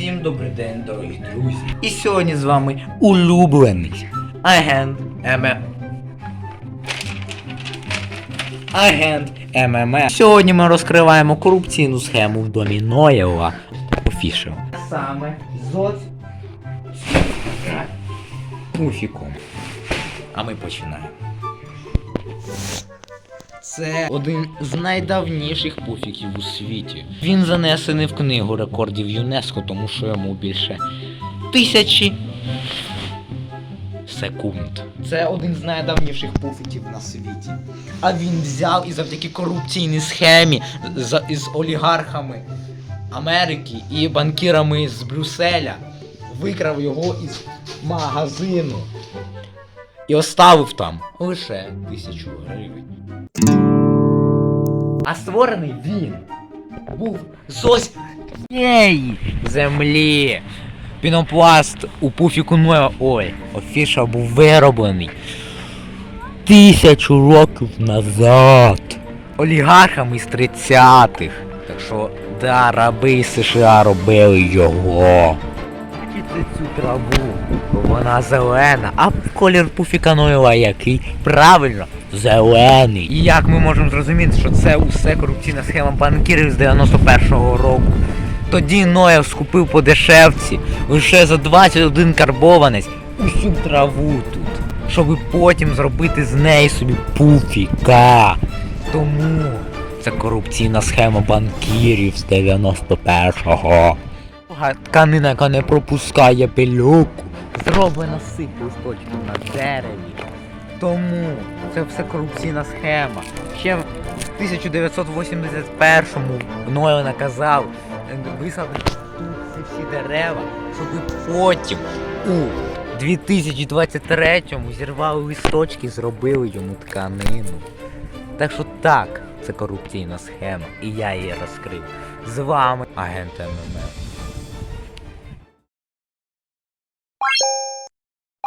Всім добрий день, дорогі друзі. І сьогодні з вами улюблений агент ММ. Агент МММ. Сьогодні ми розкриваємо корупційну схему в домі Ноєва Official. Саме з Пуфіком. А ми починаємо. Це один з найдавніших пуфіків у світі. Він занесений в книгу рекордів ЮНЕСКО, тому що йому більше тисячі секунд. Це один з найдавніших пуфіків на світі. А він взяв і завдяки корупційній схемі з, із олігархами Америки і банкірами з Брюсселя викрав його із магазину і оставив там лише тисячу гривень. А створений він був з ось цієї землі. Пінопласт у пуфіку Ноя Ой, офіша був вироблений тисячу років назад. Олігархами з 30-х. Так що, да, раби США робили його. Бачите цю траву, бо вона зелена, а колір пуфіка Ноєва який? Правильно, зелений. І як ми можемо зрозуміти, що це усе корупційна схема банкірів з 91-го року? Тоді Ноєв скупив по дешевці лише за 21 карбованець усю траву тут, щоб потім зробити з неї собі пуфіка. Тому це корупційна схема банкірів з 91-го. Друга тканина, яка не пропускає пилюку, зроблена з листочків на дереві. Тому це все корупційна схема. Ще в 1981-му мною наказав е, висадити тут ці всі дерева, щоб потім у 2023-му зірвали листочки і зробили йому тканину. Так що так, це корупційна схема, і я її розкрив. З вами агент МММ.